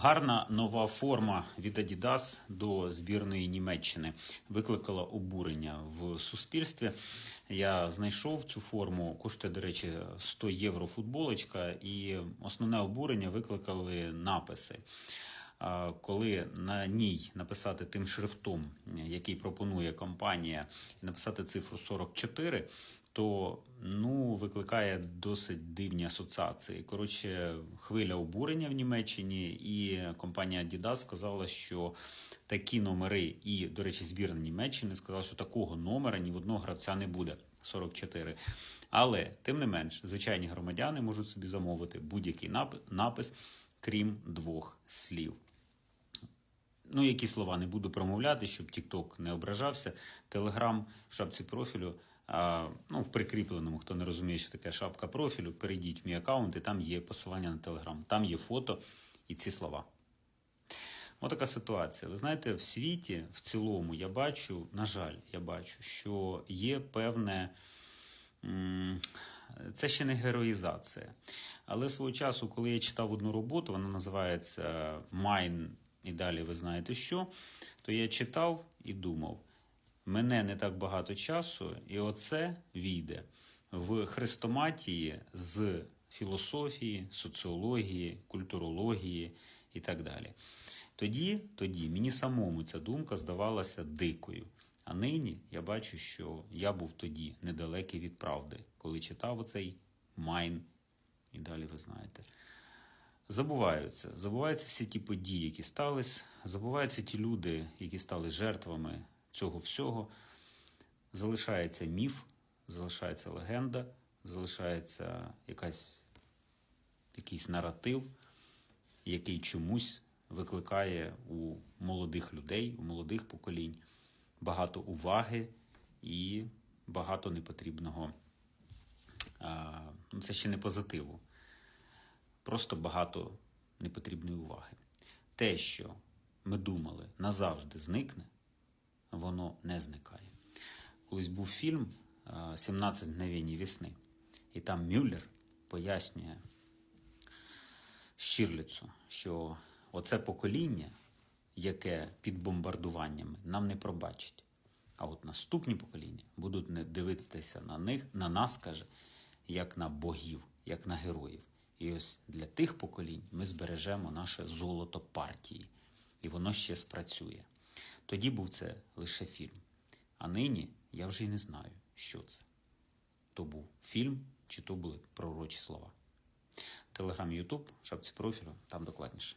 Гарна нова форма від Adidas до збірної Німеччини викликала обурення в суспільстві. Я знайшов цю форму, коштує, до речі, 100 євро футболочка, і основне обурення викликали написи. Коли на ній написати тим шрифтом, який пропонує компанія, написати цифру 44, то ну, викликає досить дивні асоціації. Коротше, хвиля обурення в Німеччині, і компанія Adidas сказала, що такі номери, і, до речі, збірна Німеччини сказала, що такого номера ні в одного гравця не буде 44. Але тим не менш, звичайні громадяни можуть собі замовити будь-який напис, крім двох слів. Ну, які слова не буду промовляти, щоб TikTok не ображався. Телеграм в шапці профілю. А, ну, в прикріпленому, хто не розуміє, що таке шапка профілю, перейдіть в мій аккаунт, і там є посилання на Телеграм. Там є фото і ці слова. Отака ситуація. Ви знаєте, в світі в цілому я бачу, на жаль, я бачу, що є певне. Це ще не героїзація. Але свого часу, коли я читав одну роботу, вона називається Майн, і далі ви знаєте що, то я читав і думав, мене не так багато часу, і оце війде в хрестоматії з філософії, соціології, культурології і так далі. Тоді, тоді мені самому ця думка здавалася дикою. А нині я бачу, що я був тоді недалекий від правди, коли читав оцей Майн, і далі ви знаєте. Забуваються. Забуваються всі ті події, які стались, забуваються ті люди, які стали жертвами цього всього. Залишається міф, залишається легенда, залишається якась, якийсь наратив, який чомусь викликає у молодих людей, у молодих поколінь багато уваги і багато непотрібного. Ну, це ще не позитиву. Просто багато непотрібної уваги. Те, що ми думали назавжди зникне, воно не зникає. Колись був фільм а, «17 мгновень весни, і там Мюллер пояснює Щірліцу, що оце покоління, яке під бомбардуваннями, нам не пробачить. А от наступні покоління будуть не дивитися на них, на нас, каже, як на богів, як на героїв. І ось для тих поколінь ми збережемо наше золото партії, і воно ще спрацює. Тоді був це лише фільм. А нині я вже й не знаю, що це. То був фільм, чи то були пророчі слова. Телеграм, Ютуб, шапці профілю, там докладніше.